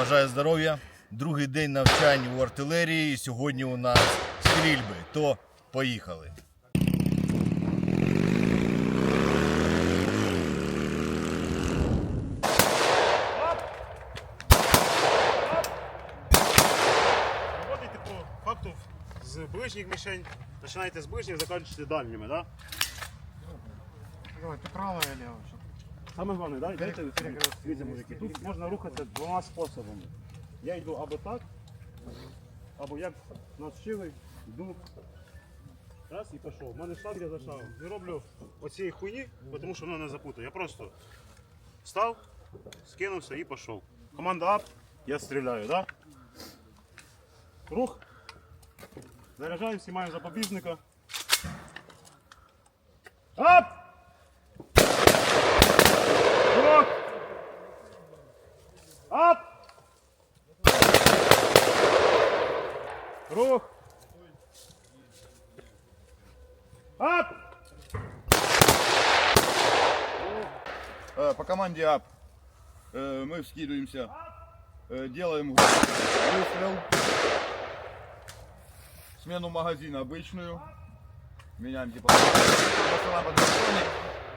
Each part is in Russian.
Бажаю здоров'я. Другий день навчань у артилерії. Сьогодні у нас стрільби. То поїхали. Вводите по факту з ближніх мішень, починаєте з ближніх, закінчуєте дальніми, да? Давай, ты правая или левая? Чтоб- Саме головне, да? Йдете, перекрестки. дивіться, мужики, тут можна рухатися двома способами. Я йду або так, або як нас вчили, йду. Раз і пішов. У мене шаг я за шагом. Не роблю оцієї хуйні, бо тому що воно не запутає. Я просто встав, скинувся і пішов. Команда ап, я стріляю, да? Рух. Заряджаю, знімаю запобіжника. Ап! Команде АП э, мы вскидываемся, э, делаем выстрел, смену магазина обычную, меняем типа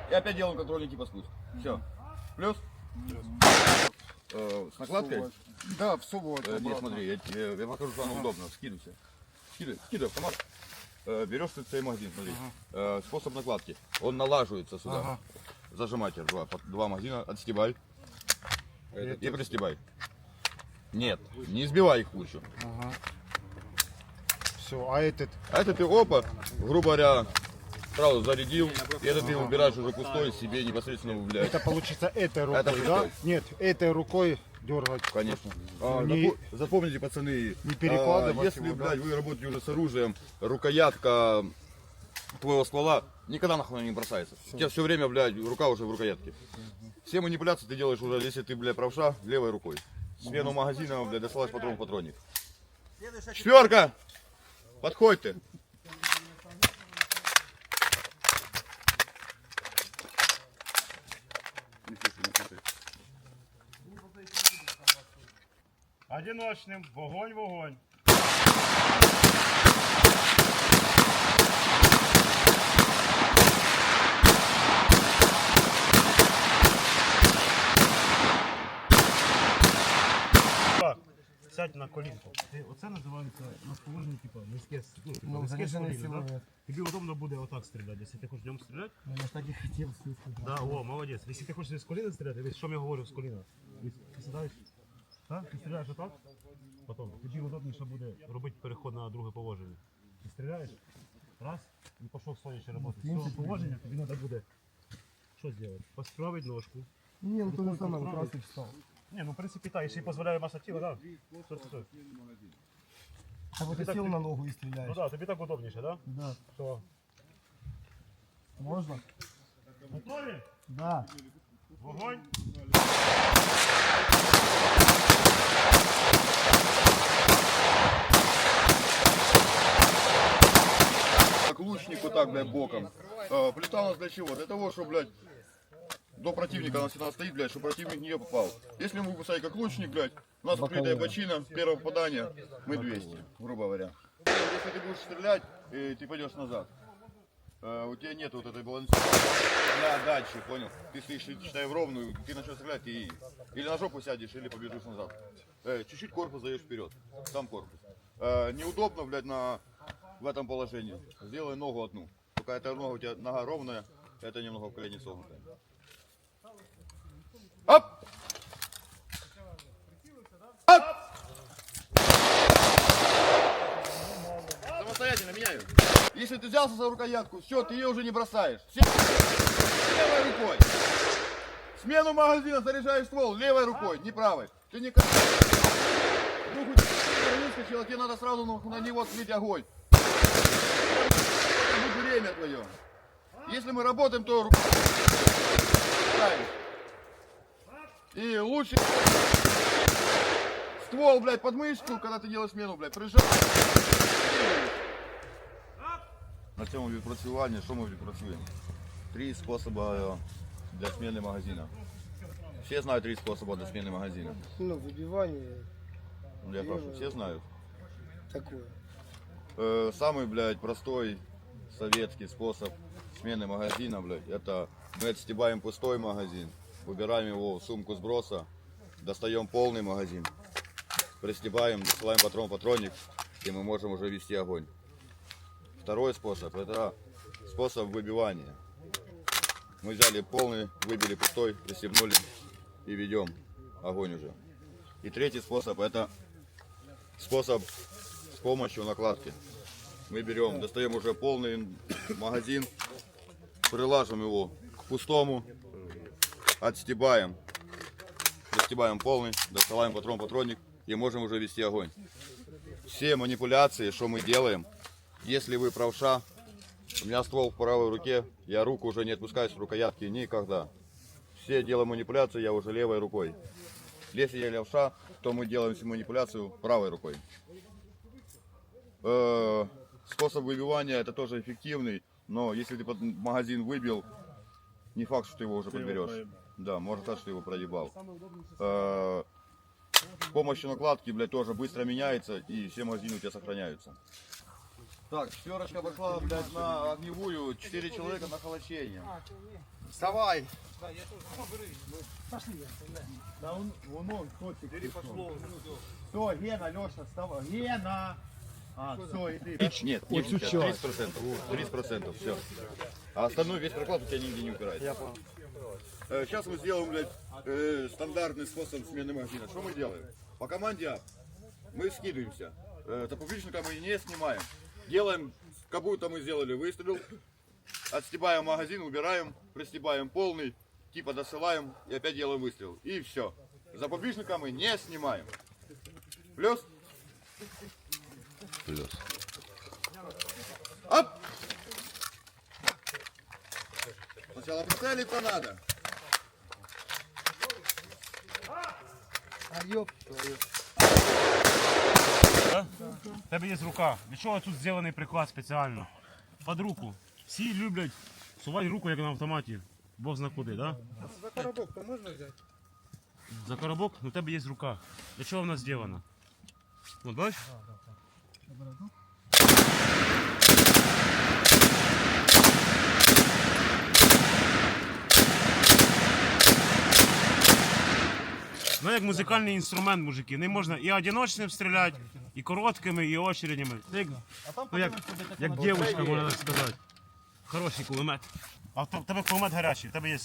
и опять делаем контрольный типа спуск. Все. Плюс? Э, с накладкой? Да, в субботу. Э, не, смотри, я, тебе- я покажу, что оно удобно. Скидывайся. Скидывай, скидывай, автомат. Э, берешь ты магазин, смотри. Э, способ накладки. Он налаживается сюда. Ага. Зажимайте два, два магазина, отстебай. И пристебай. Нет, не избивай их кучу. Ага. Все, а этот? А это ты, опа, грубо говоря, сразу зарядил, и это ты убираешь уже пустой себе непосредственно, блядь. Это получится этой рукой, Это да? Нет, этой рукой дергать. Конечно. А, Не- запо- запомните, пацаны, не перекладывать а, если, его, да? блядь, вы работаете уже с оружием, рукоятка твоего ствола никогда нахуй не бросается. У тебя все время, блядь, рука уже в рукоятке. Все манипуляции ты делаешь уже, если ты, блядь, правша, левой рукой. Смену магазина, блядь, доставаешь патрон в патронник. Четверка! Подходь ты. Одиночним, вогонь, вогонь. Сядь на колінку. Ти, оце називається на положенні, типу, низьке, с- ну, типу, низьке да? Тобі удобно буде отак стріляти. Якщо ти хочеш днем стріляти, Я так и хотел слышать. Да, о, молодець. Якщо ти хочеш з коліна стріляти, дивись, що я говорю з коліна. Ти сідаєш, так? Ти стріляєш отак, потім тобі удобніше буде робити переход на друге положення. Ти стріляєш, раз, і пішов стоячи роботи. З цього положення тобі треба буде що зробити? Поставити ножку. Не, ну то же самое, как раз и встал. Ні, ну в принципі так, якщо дозволяє маса тіла, так. Стой, стой, стой. А вот ты так сел ты- на ногу и Ну стреляешь. так, тобі так удобніше, так? Да. Все. Можно? Готові? Да. Вогонь. Как лучник вот так, блядь, боком. А, плита у нас для чего? Для того, чтобы, блядь, до противника она всегда стоит, блядь, чтобы противник в нее попал. Если мы выпускаем как лучник, блядь, у нас открытая бочина, первое попадание, мы 200, грубо говоря. Если ты будешь стрелять, ты пойдешь назад. Э, у тебя нет вот этой балансировки для дачи, понял? Ты стоишь, считай в ровную, ты начнешь стрелять, и или на жопу сядешь, или побежишь назад. Э, чуть-чуть корпус даешь вперед, сам корпус. Э, неудобно, блядь, на, в этом положении. Сделай ногу одну. Только эта нога у тебя нога ровная, это немного в колени согнутая. Оп! Оп! Самостоятельно меняю. Если ты взялся за рукоятку, все, ты ее уже не бросаешь. Все. Левой рукой. Смену магазина заряжаешь ствол левой рукой, не правой. Ты не выскочил, тебе надо сразу на, него слить огонь. Это будет время твое. Если мы работаем, то ставишь. И лучше ствол, блядь, под мышку, когда ты делаешь смену, блядь, прижал. На цьому відпрацюванні, що ми відпрацюємо? Три способи е, для зміни магазина. все знают три способа для смены магазина. Ну, выбивание Ну, Я прошу, все знают. такое. Э, самый, блядь, простой советский способ смены магазина, блядь, это мы отстебаем пустой магазин, выбираем его сумку сброса, достаем полный магазин, пристебаем, досылаем патрон патронник, и мы можем уже вести огонь. Второй способ это способ выбивания. Мы взяли полный, выбили пустой, пристегнули и ведем огонь уже. И третий способ это способ с помощью накладки. Мы берем, достаем уже полный магазин, прилаживаем его к пустому, отстебаем, достебаем полный, доставаем патрон патронник и можем уже вести огонь. Все манипуляции, что мы делаем, если вы правша, у меня ствол в правой руке, я руку уже не отпускаю с рукоятки никогда. Все делаем манипуляции, я уже левой рукой. Если я левша, то мы делаем всю манипуляцию правой рукой. Э, Способ выбивания это тоже эффективный, но если ты магазин выбил, не факт, что ты его уже подберешь. Да, может так, что ты его проебал. Э, С помощью накладки, блядь, тоже быстро меняется и все магазины у тебя сохраняются. Так, четверочка пошла, блядь, на огневую, четыре человека на холощение. Вставай! Да он, вон он, котик. Бери пошло. Все, Гена, Леша, вставай. Гена! А, все, иди. Нет, нет, 30 процентов, 30 процентов, все. А остальной весь проклад у тебя нигде не упирается. Я понял. Сейчас мы сделаем, блядь, э, стандартный способ смены магазина. Что мы делаем? По команде А мы скидываемся. Э, Запобежника мы не снимаем. Делаем, как будто мы сделали выстрел. Отстебаем магазин, убираем, пристебаем полный, типа досылаем и опять делаем выстрел. И все. Запобежника мы не снимаем. Плюс? Плюс. Оп! Сначала прицелиться надо. А ёб твою. У тебе є рука. Для чого тут зроблений приклад спеціально? Під руку. Всі люблять сувати руку, як на автоматі. Бог зна куди, да? За коробок то можно взять? За коробок, ну у тебе є рука. Для чого вона зроблена? От бачиш? Ну як музикальний інструмент, мужики. Не можна і одиночним стріляти, і короткими, і очередями. Це як, ну, як, як дівчинка, можна так сказати. Хороший кулемет. А в те- в тебе кулемет гарячий, в тебе є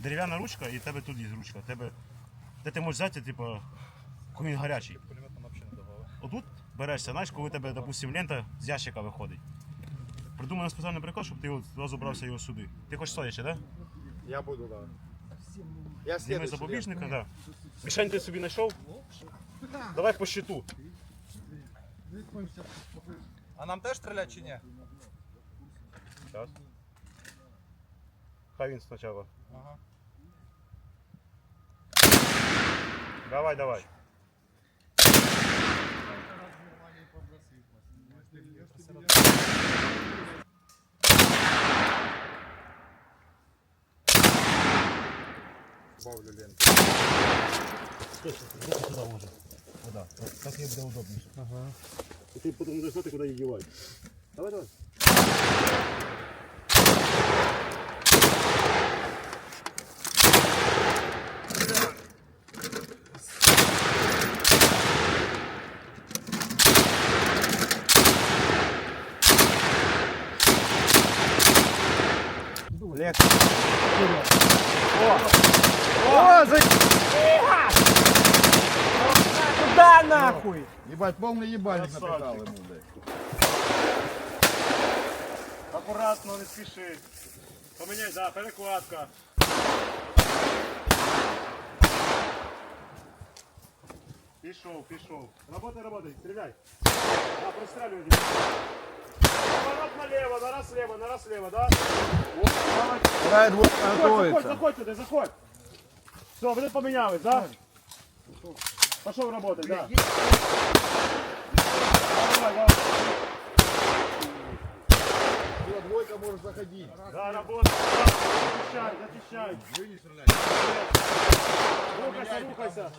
дерев'яна ручка і в тебе тут є ручка. В Тебе, де ти можеш взяти, типу, коли він гарячий. Отут берешся, знаєш, коли у тебе, допустим, лента з ящика виходить. Придумано спеціальний прикол, щоб ти от брався його сюди. Ти хочеш стоячи, так? Да? Я буду, да. Я Зніми запобіжника, так. Да. Мішень ти собі знайшов? Давай по щиту. А нам теж стрілять чи ні? Зараз. Хай він спочатку. Ага. Давай, давай. Добавлю ленту. Сюда може. Вода. Так їй буде удобніше. Ага. І ти потім будеш знати, куди її дівати. Давай, давай. Ебать, полный ебальник написал ему, блядь. Акуратно, не спіши. Поміняй, да, перекладка. Пішов, пішов. Работай, работай, стреляй. Да, пристрелюй. Поворот налево, на раз слева, на раз слева, да? Вот, давай. Райд вот Заходь, заходь, заходь туди, заходь. Все, ви тут помінялись, да? Пошел работать, да. Давай, давай. Двойка может заходить. Да, работа. Зачищай, зачищай. Рухайся, рухайся.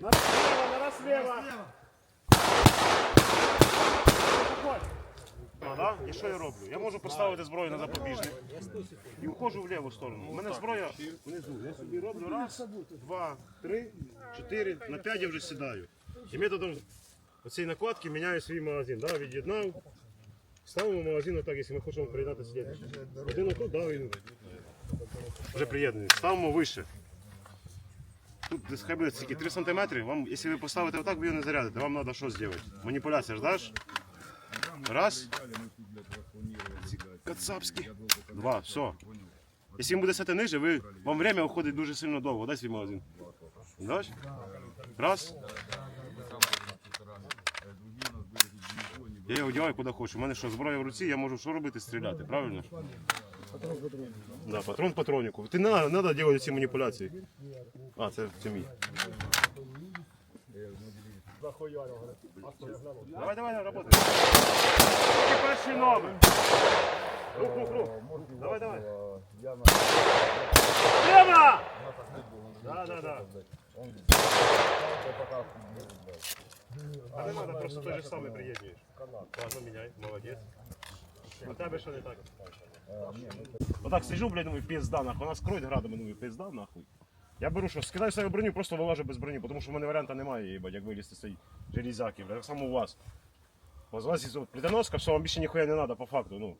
На слева, на раз слева. Заходь. А, да? І що я роблю? Я можу поставити зброю на запобіжник і входжу в ліву сторону. У мене зброя внизу. Я собі роблю раз, два, три, чотири, на п'ять я вже сідаю. І методом оцієї накладки міняю свій магазин. Да? Від'єднав, ставимо магазин отак, якщо ми хочемо приєднати слідчий. Один отут, да, він вже приєднаний. Ставимо вище. Тут десь хай буде скільки 3 см. Вам, якщо ви поставите отак, ви його не зарядите. Вам треба що зробити? Маніпуляція ж даш? Раз. Кацапський. Два. Все. Якщо він буде сяти ниже, ви, вам время уходить дуже сильно довго. Дай свій магазин. Даш? Раз. Я його одягаю куди хочу. У мене що, зброя в руці, я можу що робити? Стріляти, правильно? Да, патрон патронику. Ти не треба, не треба робити ці маніпуляції. А, це, це мій. Давай, давай, работай. Тільки перший номер. Рух, рух, рух. Давай, давай. Прямо! Да, да, да. А не надо, просто той же самий приєднуєш. Ладно, міняй, молодець. А тебе що не так? Отак сижу, блядь, думаю, пізда, нахуй. Вона скроють градами, думаю, пізда, нахуй. Я беру що, скидаю себе броню, просто вилажу без броні, тому що в мене варіанта немає, їбать, як вилізти з цієї железяки, блядь, так само у вас. У вас є плітоноска, все, вам більше ніхуя не треба, по факту, ну.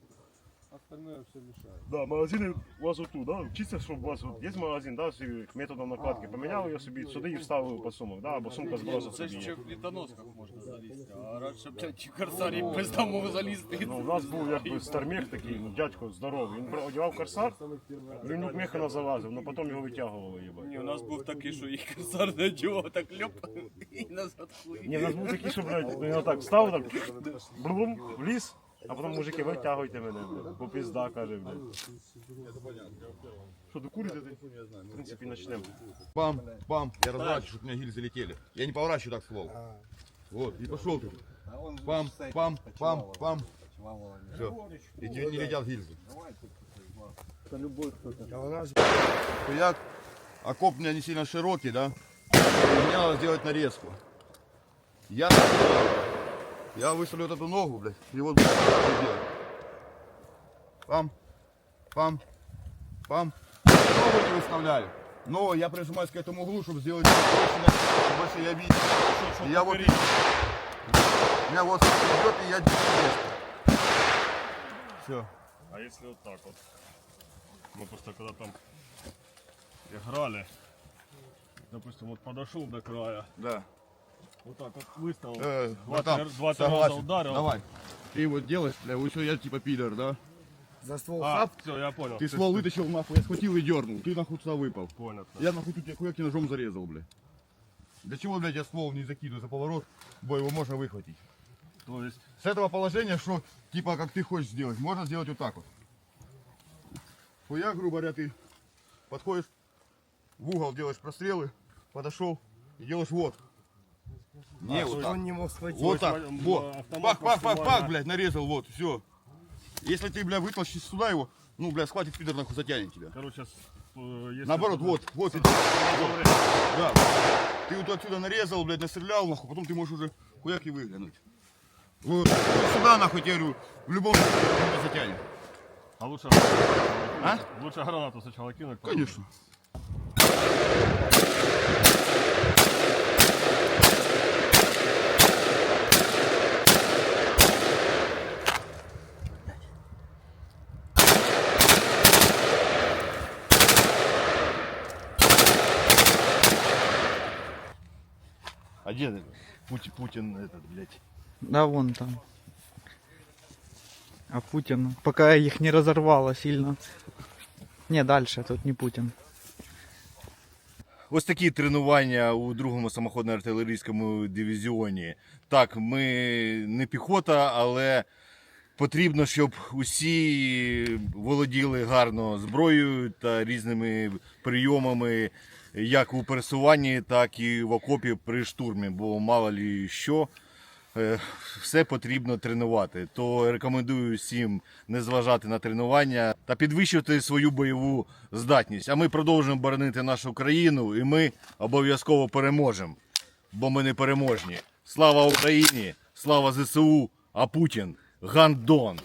Остальное все мешает. Да, магазини у вас отут, да? Чисто, щоб у вас от, є магазин, да, собі методом накладки поміняли його собі сюди і вставили по сумок, да, або сумка збросила Це собі. ж ще в літоносках можна залізти, а радше, блядь, чи корсарі без там мог залізти. Ну, у нас був якби стармех такий, ну, дядько здоровий. Він бра- одягав корсар, він в меха не залазив, але потім його витягували, їбать. Ні, у нас був такий, що і корсар не одягав, так льоп, і назад хуй. Ні, у нас був такий, що, блядь, він отак став, так, брум, вліз, а потім мужики, витягуйте мене, блядь, бо пізда, каже, блядь. Що, докурите? В принципі, почнемо. Бам, бам. Я разворачиваю, чтобы у меня гильзы летели. Я не поворачиваю так ствол. Вот, и пошел ты. Пам, пам, пам, пам. Все. И тебе не летят гильзы. Хуяк. Окоп у меня не сильно широкий, да? И Мне надо сделать нарезку. Я так делаю. я выставлю вот эту ногу, блядь, и вот так делать. Пам, пам, пам. Ногу не выставляю. Но я прижимаюсь к этому углу, чтобы сделать больше, больше я видел. И я вот... Меня вот идет, и я резко. Все. А если вот так вот? Мы просто когда там играли, допустим, вот подошел до края, Да. Вот так вот выставил, Э, два, три- два три согласен. раза ударил. Давай. Ты вот делаешь, бля, вот что я типа пидор, да? За ствол А, все, я понял. Ты ствол вытащил нахуй, я схватил и дернул. Ты нахуй туда выпал. Понял. Я нахуй тут тебе хуяки ножом зарезал, бля. Для чего, блядь, я ствол не закидываю за поворот, бо его можно выхватить. То есть, С этого положения, что типа как ты хочешь сделать, можно сделать вот так вот. Хуя, грубо говоря, ты подходишь в угол, делаешь прострелы, подошел и делаешь вот. Не, вот так. не мог схватить. Вот так, вот. Пах, пах, пах, пах, блядь, нарезал, вот, все. Если ты, бля, вытащишь сюда его, ну, бля, схватит пидор, нахуй затянет тебя. короче, с- э, если... Наоборот, вот, вот, иди. Вот. Да. Ты вот отсюда нарезал, блядь, настрелял, нахуй, потом ты можешь уже хуяк и выглянуть. Вот. Вот сюда, нахуй, я говорю, в любом случае затянет. А лучше... А? Лучше гранату сначала кинуть. Конечно. А где Путин, Путин этот, блядь? Да, вон там. А Путин, пока их не разорвало сильно. Не, дальше, тут не Путин. Ось такі тренування у другому самоходно-артилерійському дивізіоні. Так, ми не піхота, але потрібно, щоб усі володіли гарно зброєю та різними прийомами, як у пересуванні, так і в окопі при штурмі, бо мало лі що. е, все потрібно тренувати. То рекомендую всім не зважати на тренування та підвищувати свою бойову здатність. А ми продовжуємо боронити нашу країну, і ми обов'язково переможемо, бо ми не переможні. Слава Україні! Слава ЗСУ! А Путін гандон!